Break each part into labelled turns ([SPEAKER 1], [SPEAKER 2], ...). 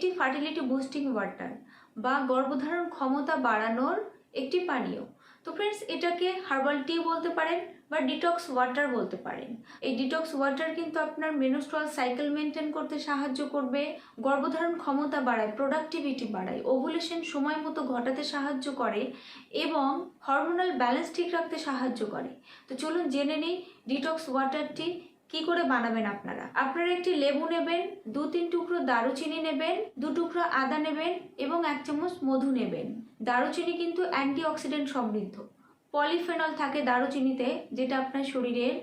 [SPEAKER 1] একটি fertility boosting water বা গর্ভধারণ ক্ষমতা বাড়ানোর একটি পানীয়। তো ফ্রেন্ডস এটাকে হার্বাল টি বলতে পারেন বা ডিটক্স ওয়াটার বলতে পারেন। এই ডিটক্স ওয়াটার কিন্তু আপনার মেনোস্ট্রাল সাইকেল মেনটেন করতে সাহায্য করবে, গর্ভধারণ ক্ষমতা বাড়ায় প্রোডাক্টিভিটি বাড়ায় ওভুলেশন সময় মতো ঘটাতে সাহায্য করে এবং হরমোনাল ব্যালেন্স ঠিক রাখতে সাহায্য করে। তো চলুন জেনে নিই ডিটক্স ওয়াটারটি কি করে বানাবেন আপনারা? আপনারা একটি লেবু নেবেন, দু তিন টুকরো দারুচিনি নেবেন, দু টুকরো আদা নেবেন এবং এক চামচ মধু নেবেন। দারুচিনি কিন্তু অ্যান্টিঅক্সিডেন্ট সমৃদ্ধ। পলিফেনল থাকে দারুচিনিতে, যেটা আপনার শরীরের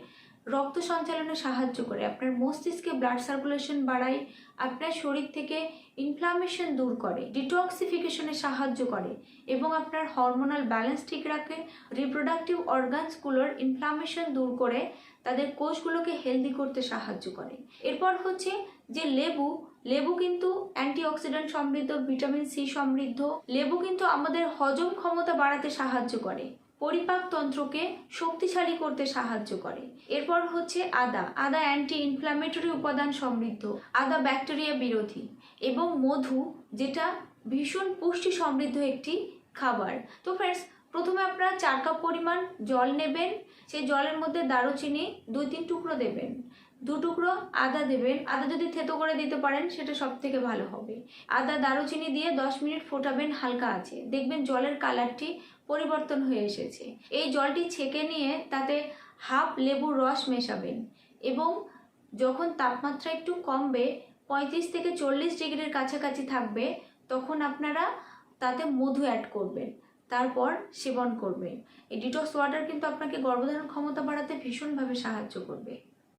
[SPEAKER 1] রক্ত সঞ্চালনে সাহায্য করে। আপনার মস্তিষ্কে ব্লাড সার্কুলেশন বাড়ায়, আপনার শরীর থেকে ইনফ্লামেশন দূর করে ডিটক্সিফিকেশনে সাহায্য করে এবং আপনার হরমোনাল ব্যালেন্স ঠিক রাখে রিপ্রোডাক্টিভ অর্গানসগুলোর ইনফ্লামেশন দূর করে তাদের কোষগুলোকে হেলদি করতে সাহায্য করে। এরপর হচ্ছে যে লেবু লেবু কিন্তু অ্যান্টিঅক্সিডেন্ট সমৃদ্ধ ভিটামিন সি সমৃদ্ধ। লেবু কিন্তু আমাদের হজম ক্ষমতা বাড়াতে সাহায্য করে, পরিপাক তন্ত্রকে শক্তিশালী করতে সাহায্য করে। এরপর হচ্ছে আদা আদা অ্যান্টি ইনফ্ল্যামেটরি উপাদান সমৃদ্ধ, আদা ব্যাকটেরিয়া বিরোধী এবং মধু, যেটা ভীষণ পুষ্টি সমৃদ্ধ একটি খাবার। তো ফ্রেন্ডস প্রথমে আপনারা চার কাপ পরিমাণ জল নেবেন, সেই জলের মধ্যে দারুচিনি দুই তিন টুকরো দেবেন। দু টুকরো আদা দেবেন। আদা যদি থেতো করে দিতে পারেন, সেটা সব থেকে ভালো হবে। আদা, দারুচিনি দিয়ে দশ মিনিট ফোটাবেন হালকা আছে দেখবেন জলের কালারটি পরিবর্তন হয়ে এসেছে। এই জলটি ছেঁকে নিয়ে তাতে হাফ লেবুর রস মেশাবেন এবং যখন তাপমাত্রা একটু কমবে, পঁয়ত্রিশ থেকে চল্লিশ ডিগ্রির কাছাকাছি থাকবে, তখন আপনারা তাতে মধু অ্যাড করবেন। তারপর সেবন করবে। এই ডিটক্স ওয়াটার কিন্তু আপনাকে গর্ভধারণ ক্ষমতা বাড়াতে ভীষণভাবে সাহায্য করবে।